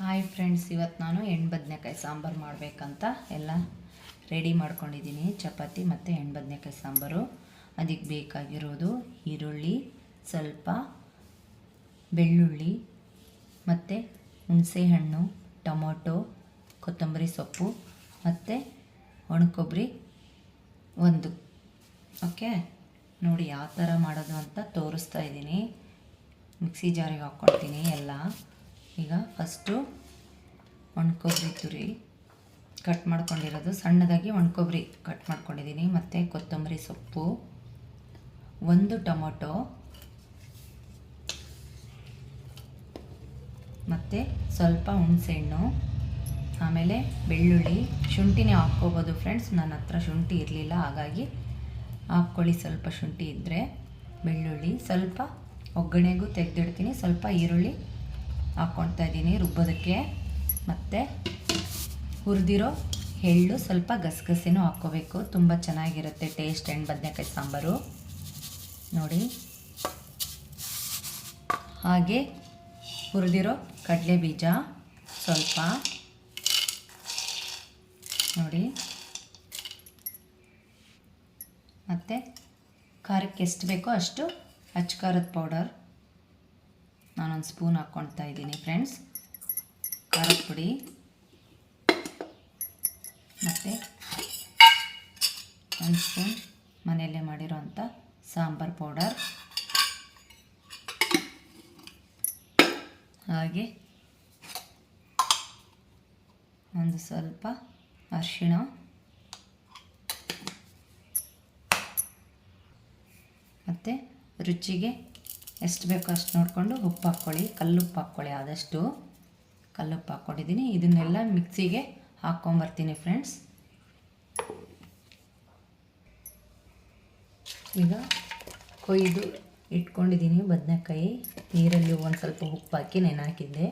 Hi friends ಇವತ್ತು ನಾನು ಎಣ್ಣೆ ಬದನೆಕಾಯಿ ಸಾಂಬಾರು ಮಾಡಬೇಕಂತ ಎಲ್ಲ ರೆಡಿ ಮಾಡ್ಕೊಂಡಿದ್ದೀನಿ. ಚಪಾತಿ ಮತ್ತು ಎಣ್ಣೆ ಬದನೆಕಾಯಿ ಸಾಂಬಾರು. ಅದಕ್ಕೆ ಬೇಕಾಗಿರೋದು ಈರುಳ್ಳಿ, ಸ್ವಲ್ಪ ಬೆಳ್ಳುಳ್ಳಿ ಮತ್ತು ಹುಣಸೆಹಣ್ಣು, ಟೊಮೊಟೊ, ಕೊತ್ತಂಬರಿ ಸೊಪ್ಪು ಮತ್ತು ಒಣಕೊಬ್ಬರಿ ಒಂದು. ಓಕೆ ನೋಡಿ ಯಾವ ಥರ ಮಾಡೋದು ಅಂತ ತೋರಿಸ್ತಾ ಇದ್ದೀನಿ. ಮಿಕ್ಸಿ ಜಾರಿಗೆ ಹಾಕ್ಕೊಳ್ತೀನಿ ಎಲ್ಲ. ಈಗ ಫಸ್ಟು ಒಣಕೊಬ್ಬರಿ ತುರಿ ಕಟ್ ಮಾಡ್ಕೊಂಡಿರೋದು. ಸಣ್ಣದಾಗಿ ಒಣಕೊಬ್ಬರಿ ಕಟ್ ಮಾಡ್ಕೊಂಡಿದ್ದೀನಿ ಮತ್ತು ಕೊತ್ತಂಬರಿ ಸೊಪ್ಪು, ಒಂದು ಟೊಮೊಟೊ, ಮತ್ತು ಸ್ವಲ್ಪ ಹುಣಸೆಹಣ್ಣು ಆಮೇಲೆ ಬೆಳ್ಳುಳ್ಳಿ, ಶುಂಠಿನೇ ಹಾಕ್ಕೋಬೋದು ಫ್ರೆಂಡ್ಸ್ ನನ್ನ ಹತ್ರ ಶುಂಠಿ ಇರಲಿಲ್ಲ, ಹಾಗಾಗಿ ಹಾಕ್ಕೊಳ್ಳಿ. ಸ್ವಲ್ಪ ಶುಂಠಿ ಇದ್ದರೆ ಬೆಳ್ಳುಳ್ಳಿ, ಸ್ವಲ್ಪ ಒಗ್ಗರಣೆಗೂ ತೆಗೆದಿಡ್ತೀನಿ. ಸ್ವಲ್ಪ ಈರುಳ್ಳಿ ಹಾಕ್ಕೊಳ್ತಾ ಇದ್ದೀನಿ. ರುಬ್ಬೋದಕ್ಕೆ ಮತ್ತು ಹುರಿದಿರೋ ಎಳ್ಳು ಸ್ವಲ್ಪ ಗಸಗಸೆನೂ ಹಾಕ್ಕೋಬೇಕು. ತುಂಬ ಚೆನ್ನಾಗಿರುತ್ತೆ ಟೇಸ್ಟ್ ಆ್ಯಂಡ್ ಬದನೆಕಾಯಿ ಸಾಂಬಾರು. ನೋಡಿ. ಹಾಗೆ ಹುರಿದಿರೋ ಕಡಲೆ ಬೀಜ ಸ್ವಲ್ಪ. ನೋಡಿ. ಮತ್ತು ಖಾರಕ್ಕೆ ಎಷ್ಟು ಬೇಕೋ ಅಷ್ಟು ಅಚ್ಚ ಖಾರದ ಪೌಡರ್. ನಾನೊಂದು ಸ್ಪೂನ್ ಹಾಕ್ಕೊಳ್ತಾ ಇದ್ದೀನಿ ಫ್ರೆಂಡ್ಸ್. ಖಾರದ ಪುಡಿ. ಮತ್ತು ಒಂದು ಸ್ಪೂನ್ ಮನೆಯಲ್ಲೇ ಮಾಡಿರೋಂಥ ಸಾಂಬಾರು ಪೌಡರ್. ಹಾಗೆ ಒಂದು ಸ್ವಲ್ಪ ಅರಿಶಿಣ. ಮತ್ತು ರುಚಿಗೆ ಎಷ್ಟು ಬೇಕೋ ಅಷ್ಟು ನೋಡಿಕೊಂಡು ಉಪ್ಪು ಹಾಕ್ಕೊಳ್ಳಿ, ಕಲ್ಲುಪ್ಪು ಹಾಕ್ಕೊಳ್ಳಿ ಆದಷ್ಟು. ಕಲ್ಲುಪ್ಪು ಹಾಕ್ಕೊಂಡಿದ್ದೀನಿ. ಇದನ್ನೆಲ್ಲ ಮಿಕ್ಸಿಗೆ ಹಾಕ್ಕೊಂಬರ್ತೀನಿ ಫ್ರೆಂಡ್ಸ್. ಈಗ ಕೊಯ್ದು ಇಟ್ಕೊಂಡಿದ್ದೀನಿ ಬದನೆಕಾಯಿ. ನೀರಲ್ಲಿ ಒಂದು ಸ್ವಲ್ಪ ಉಪ್ಪು ಹಾಕಿ ನೆನೆ ಹಾಕಿದ್ದೆ.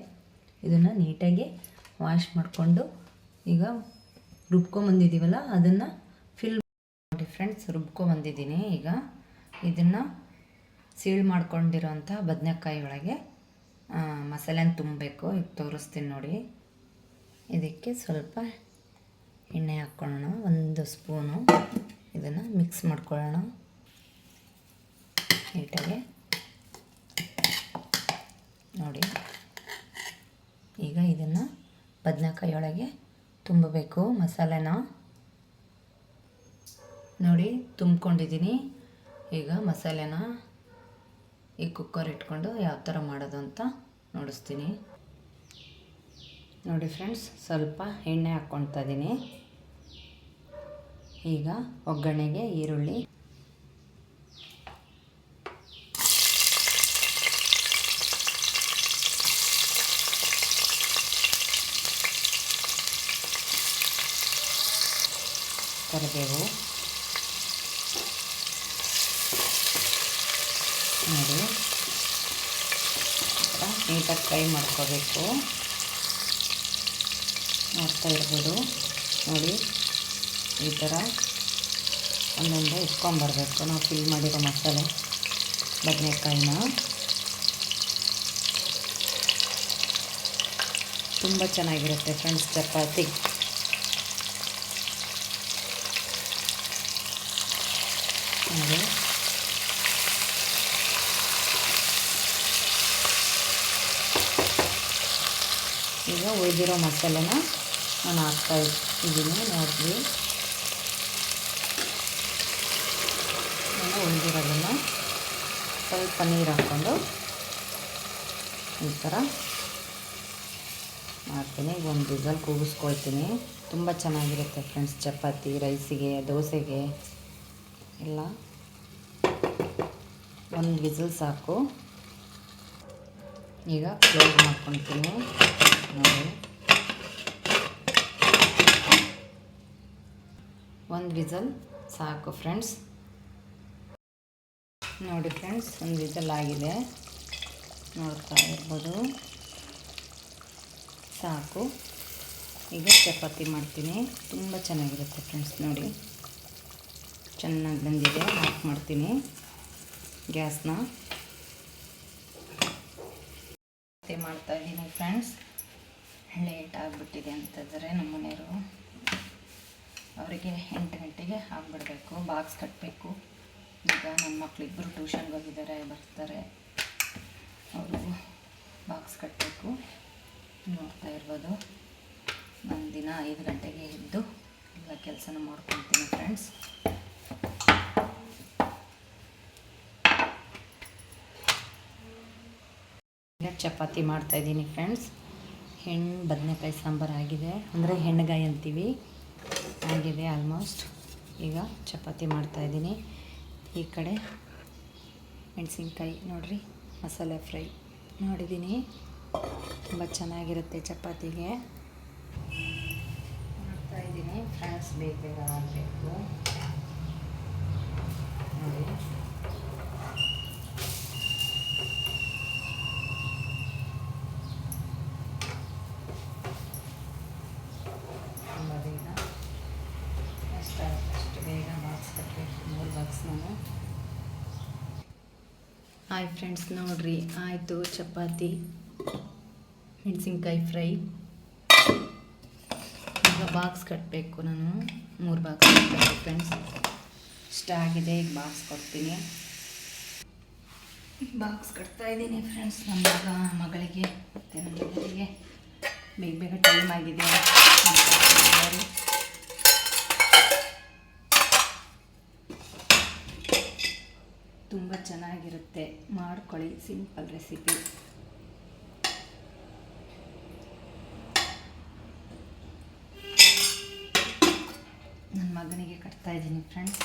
ಇದನ್ನು ನೀಟಾಗಿ ವಾಶ್ ಮಾಡಿಕೊಂಡು ಈಗ ರುಬ್ಕೊಂಬಂದಿದ್ದೀವಲ್ಲ, ಅದನ್ನು ಫಿಲ್ ಮಾಡಿ ಫ್ರೆಂಡ್ಸ್, ರುಬ್ಕೊಂಬಂದಿದ್ದೀನಿ ಈಗ. ಇದನ್ನು ಸೀಳು ಮಾಡ್ಕೊಂಡಿರೋಂಥ ಬದನೆಕಾಯಿ ಒಳಗೆ ಮಸಾಲೆನ ತುಂಬಬೇಕು. ಈಗ ತೋರಿಸ್ತೀನಿ ನೋಡಿ. ಇದಕ್ಕೆ ಸ್ವಲ್ಪ ಎಣ್ಣೆ ಹಾಕ್ಕೊಳ್ಳೋಣ. ಒಂದು ಸ್ಪೂನು ಇದನ್ನು ಮಿಕ್ಸ್ ಮಾಡ್ಕೊಳ್ಳೋಣ. ನೀಟಾಗಿ ನೋಡಿ. ಈಗ ಇದನ್ನು ಬದನೆಕಾಯಿಯೊಳಗೆ ತುಂಬಬೇಕು ಮಸಾಲೆನ. ನೋಡಿ, ತುಂಬ್ಕೊಂಡಿದ್ದೀನಿ. ಈಗ ಮಸಾಲೆನ ಈ ಕುಕ್ಕರ್ ಇಟ್ಕೊಂಡು ಯಾವ ಥರ ಮಾಡೋದು ಅಂತ ನೋಡಿಸ್ತೀನಿ. ನೋಡಿ ಫ್ರೆಂಡ್ಸ್, ಸ್ವಲ್ಪ ಎಣ್ಣೆ ಹಾಕ್ಕೊಳ್ತಾ ಇದ್ದೀನಿ. ಈಗ ಒಗ್ಗರಣೆಗೆ ಈರುಳ್ಳಿ. ಕರಿಬೇವು. ನೋಡಿ. ಫ್ರೈ ಮಾಡ್ಕೋಬೇಕು. ನೋಡ್ತಾ ಇರ್ಬೋದು. ನೋಡಿ, ಈ ಥರ ಒಂದೊಂದೇ ಇಟ್ಕೊಂಬರ್ಬೇಕು ನಾವು ಫಿಲ್ ಮಾಡಿರೋ ಮಸಾಲೆ ಬದನೆಕಾಯಿನ. ತುಂಬ ಚೆನ್ನಾಗಿರುತ್ತೆ ಫ್ರೆಂಡ್ಸ್, ಚಪಾತಿ ನೋಡಿ ಈಗ ಉಳಿದಿರೋ ಮಸಾಲೆನ ನಾನು ಹಾಕ್ತಾ ಇದ್ದೀನಿ, ನೋಡಿರಿ. ನಾನು ಉಳಿದಿರೋದನ್ನು ಸ್ವಲ್ಪ ನೀರು ಹಾಕ್ಕೊಂಡು ಈ ಥರ ಮಾಡ್ತೀನಿ. ಒಂದು ವಿಸಲ್ ಕೂಗಿಸ್ಕೊಳ್ತೀನಿ. ತುಂಬ ಚೆನ್ನಾಗಿರುತ್ತೆ ಫ್ರೆಂಡ್ಸ್, ಚಪಾತಿ, ರೈಸಿಗೆ, ದೋಸೆಗೆ ಎಲ್ಲ. ಒಂದು ವಿಸಲ್ ಸಾಕು. ಈಗ ಕ್ಲೋಸ್ ಮಾಡ್ಕೊಳ್ತೀನಿ. ನೋಡಿ ಒಂದು ವಿಸಲ್, ಸಾಕು ಫ್ರೆಂಡ್ಸ್ ನೋಡಿ ಫ್ರೆಂಡ್ಸ್ ಒಂದು ವಿಸಲ್ ಆಗಿದೆ. ನೋಡ್ತಾ ಇರ್ಬೋದು. ಸಾಕು. ಈಗ ಚಪಾತಿ ಮಾಡ್ತೀನಿ. ತುಂಬ ಚೆನ್ನಾಗಿರುತ್ತೆ ಫ್ರೆಂಡ್ಸ್ ನೋಡಿ. ಚೆನ್ನಾಗಿ ಬಂದಿದೆ. ಆಫ್ ಮಾಡ್ತೀನಿ. ಗ್ಯಾಸ್ನ. ಮಾಡ್ತಾ ಇದ್ದೀನಿ ಫ್ರೆಂಡ್ಸ್ ಲೇಟ್ ಆಗಿಬಿಟ್ಟಿದೆ ಅಂತಂದರೆ ನಮ್ಮ ಮನೆಯವರು ಅವರಿಗೆ ಎಂಟು ಗಂಟೆಗೆ ಆಗಿಬಿಡಬೇಕು ಬಾಕ್ಸ್ ಕಟ್ಟಬೇಕು ಈಗ ನನ್ನ ಮಕ್ಕಳಿಬ್ಬರು ಟ್ಯೂಷನ್ಗೆ ಹೋಗಿದ್ದಾರೆ, ಬರ್ತಾರೆ. ಅವರು ಬಾಕ್ಸ್ ಕಟ್ಟಬೇಕು ನೋಡ್ತಾ ಇರ್ಬೋದು. ನಾನು ದಿನ ಐದು ಗಂಟೆಗೆ ಎದ್ದು ಎಲ್ಲ ಕೆಲಸನ ಮಾಡ್ಕೊತೀನಿ ಫ್ರೆಂಡ್ಸ್ ಚಪಾತಿ ಮಾಡ್ತಾಯಿದ್ದೀನಿ ಫ್ರೆಂಡ್ಸ್ ಹೆಣ್ಣು ಬದನೆಕಾಯಿ ಸಾಂಬಾರು ಆಗಿದೆ. ಅಂದರೆ ಹೆಣ್ಣುಗಾಯಿ ಅಂತೀವಿ. ಆಗಿದೆ ಆಲ್ಮೋಸ್ಟ್ ಈಗ ಚಪಾತಿ ಮಾಡ್ತಾಯಿದ್ದೀನಿ ಈ ಕಡೆ ಮೆಣಸಿನ್ಕಾಯಿ ನೋಡಿರಿ, ಮಸಾಲೆ ಫ್ರೈ ನೋಡಿದ್ದೀನಿ. ತುಂಬ ಚೆನ್ನಾಗಿರುತ್ತೆ ಚಪಾತಿಗೆ. ಮಾಡ್ತಾಯಿದ್ದೀನಿ ಫ್ರೆಂಡ್ಸ್ ಬೇಗ ಬೇಗ ಆಗಬೇಕು ನೋಡಿ ತುಂಬ ಬೇಗ ಅಷ್ಟು ಅಷ್ಟು ಬೇಗ ಬಾಕ್ಸ್ ಕಟ್ಟಬೇಕು ಮೂರು ಬಾಕ್ಸ್ ನಾನು ಹಾಯ್ ಫ್ರೆಂಡ್ಸ್ ನೋಡ್ರಿ, ಆಯಿತು ಚಪಾತಿ, ಮೆಣಸಿನ್ಕಾಯಿ ಫ್ರೈ. ಈಗ ಬಾಕ್ಸ್ ಕಟ್ಟಬೇಕು ನಾನು. ಮೂರು ಬಾಕ್ಸ್ ಕಟ್ಟಬೇಕು ಫ್ರೆಂಡ್ಸ್ ಇಷ್ಟ ಆಗಿದೆ, ಈಗ ಬಾಕ್ಸ್ ಕೊಡ್ತೀನಿ. ಬಾಕ್ಸ್ ಕಟ್ತಾ ಇದ್ದೀನಿ ಫ್ರೆಂಡ್ಸ್ ನಮ್ಮ ಮಗ ಮಗಳಿಗೆ ಮತ್ತು ನಮ್ಮ ಮಗಳಿಗೆ ಬೇಗ ಬೇಗ ಟೈಮ್ ಆಗಿದೆ ಅಂತ ಹೇಳಿದ್ದಾರೆ. ತುಂಬ ಚೆನ್ನಾಗಿರುತ್ತೆ. ಮಾಡ್ಕೊಳ್ಳಿ ಸಿಂಪಲ್ ರೆಸಿಪಿ. ನನ್ನ ಮಗನಿಗೆ ಕಟ್ತಾ ಇದ್ದೀನಿ ಫ್ರೆಂಡ್ಸ್